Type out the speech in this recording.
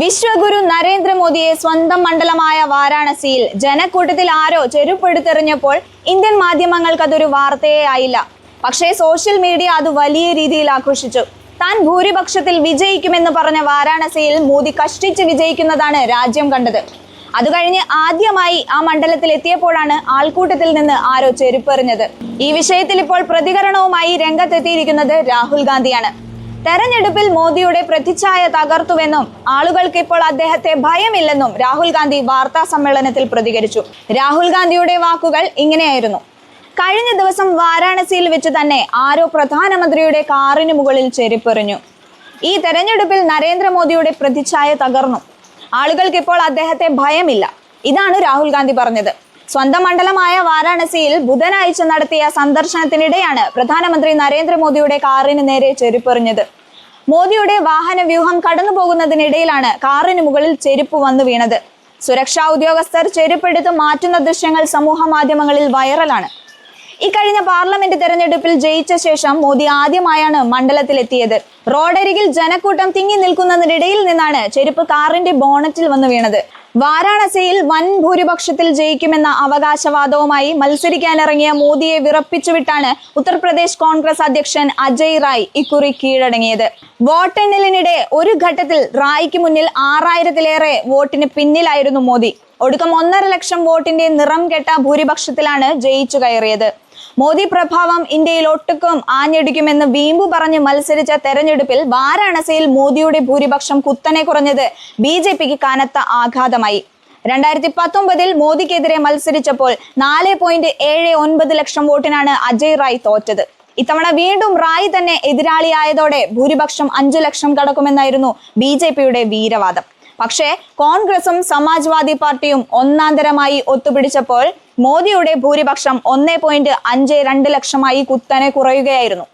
വിശ്വഗുരു നരേന്ദ്രമോദിയെ സ്വന്തം മണ്ഡലമായ വാരാണസിയിൽ ജനക്കൂട്ടത്തിൽ ആരോ ചെരുപ്പെടുത്തെറിഞ്ഞപ്പോൾ ഇന്ത്യൻ മാധ്യമങ്ങൾക്ക് അതൊരു വാർത്തയേ ആയില്ല. പക്ഷേ സോഷ്യൽ മീഡിയ അത് വലിയ രീതിയിൽ ആഘോഷിച്ചു. താൻ ഭൂരിപക്ഷത്തിൽ വിജയിക്കുമെന്ന് പറഞ്ഞ വാരാണസിയിൽ മോദി കഷ്ടിച്ച് വിജയിക്കുന്നതാണ് രാജ്യം കണ്ടത്. അത് കഴിഞ്ഞ് ആദ്യമായി ആ മണ്ഡലത്തിൽ എത്തിയപ്പോഴാണ് ആൾക്കൂട്ടത്തിൽ നിന്ന് ആരോ ചെരുപ്പെറിഞ്ഞത്. ഈ വിഷയത്തിൽ ഇപ്പോൾ പ്രതികരണവുമായി രംഗത്തെത്തിയിരിക്കുന്നത് രാഹുൽ ഗാന്ധിയാണ്. തെരഞ്ഞെടുപ്പിൽ മോദിയുടെ പ്രതിച്ഛായ തകർത്തുവെന്നും ആളുകൾക്ക് ഇപ്പോൾ അദ്ദേഹത്തെ ഭയമില്ലെന്നും രാഹുൽ ഗാന്ധി വാർത്താ സമ്മേളനത്തിൽ പ്രതികരിച്ചു. രാഹുൽ ഗാന്ധിയുടെ വാക്കുകൾ ഇങ്ങനെയായിരുന്നു. കഴിഞ്ഞ ദിവസം വാരാണസിയിൽ വെച്ച് തന്നെ ആരോ പ്രധാനമന്ത്രിയുടെ കാറിന് മുകളിൽ ചെരിപ്പെറിഞ്ഞു. ഈ തെരഞ്ഞെടുപ്പിൽ നരേന്ദ്രമോദിയുടെ പ്രതിച്ഛായ തകർന്നു. ആളുകൾക്ക് ഇപ്പോൾ അദ്ദേഹത്തെ ഭയമില്ല. ഇതാണ് രാഹുൽ ഗാന്ധി പറഞ്ഞത്. സ്വന്തം മണ്ഡലമായ വാരാണസിയിൽ ബുധനാഴ്ച നടത്തിയ സന്ദർശനത്തിനിടെയാണ് പ്രധാനമന്ത്രി നരേന്ദ്രമോദിയുടെ കാറിന് നേരെ ചെരുപ്പെറിഞ്ഞത്. മോദിയുടെ വാഹന വ്യൂഹം കടന്നു പോകുന്നതിനിടയിലാണ് കാറിന് മുകളിൽ ചെരുപ്പ് വന്നു വീണത്. സുരക്ഷാ ഉദ്യോഗസ്ഥർ ചെരുപ്പെടുത്ത് മാറ്റുന്ന ദൃശ്യങ്ങൾ സമൂഹ മാധ്യമങ്ങളിൽ വൈറലാണ്. ഇക്കഴിഞ്ഞ പാർലമെന്റ് തെരഞ്ഞെടുപ്പിൽ ജയിച്ച ശേഷം മോദി ആദ്യമായാണ് മണ്ഡലത്തിലെത്തിയത്. റോഡരികിൽ ജനക്കൂട്ടം തിങ്ങി നിൽക്കുന്നതിനിടയിൽ നിന്നാണ് ചെരുപ്പ് കാറിന്റെ ബോണറ്റിൽ വന്നു വീണത്. വാരാണസിയിൽ വൻ ഭൂരിപക്ഷത്തിൽ ജയിക്കുമെന്ന അവകാശവാദവുമായി മത്സരിക്കാനിറങ്ങിയ മോദിയെ വിറപ്പിച്ചുവിട്ടാണ് ഉത്തർപ്രദേശ് കോൺഗ്രസ് അധ്യക്ഷൻ അജയ് റായ് ഇക്കുറി കീഴടങ്ങിയത്. വോട്ടെണ്ണലിനിടെ ഒരു ഘട്ടത്തിൽ റായ്ക്ക് മുന്നിൽ ആറായിരത്തിലേറെ വോട്ടിന് പിന്നിലായിരുന്നു മോദി. ഒടുക്കം ഒന്നര ലക്ഷം വോട്ടിന്റെ നിറം കെട്ട ഭൂരിപക്ഷത്തിലാണ് ജയിച്ചു കയറിയത്. മോദി പ്രഭാവം ഇന്ത്യയിൽ ഒട്ടുക്കും ആഞ്ഞടിക്കുമെന്ന് വീമ്പു പറഞ്ഞ് മത്സരിച്ച തെരഞ്ഞെടുപ്പിൽ വാരാണസിയിൽ മോദിയുടെ ഭൂരിപക്ഷം കുത്തനെ കുറഞ്ഞത് ബി ജെ പിക്ക് കനത്ത ആഘാതമായി. രണ്ടായിരത്തി പത്തൊമ്പതിൽ മോദിക്കെതിരെ മത്സരിച്ചപ്പോൾ നാല് പോയിന്റ് ഏഴ് ഒൻപത് ലക്ഷം വോട്ടിനാണ് അജയ് റായ് തോറ്റത്. ഇത്തവണ വീണ്ടും റായ് തന്നെ എതിരാളിയായതോടെ ഭൂരിപക്ഷം അഞ്ചു ലക്ഷം കടക്കുമെന്നായിരുന്നു ബി വീരവാദം. പക്ഷേ കോൺഗ്രസും സമാജ്വാദി പാർട്ടിയും ഒന്നാന്തരമായി ഒത്തുപിടിച്ചപ്പോൾ മോദിയുടെ ഭൂരിപക്ഷം ഒന്നേ പോയിന്റ് അഞ്ച് രണ്ട് ലക്ഷമായി കുത്തനെ കുറയുകയായിരുന്നു.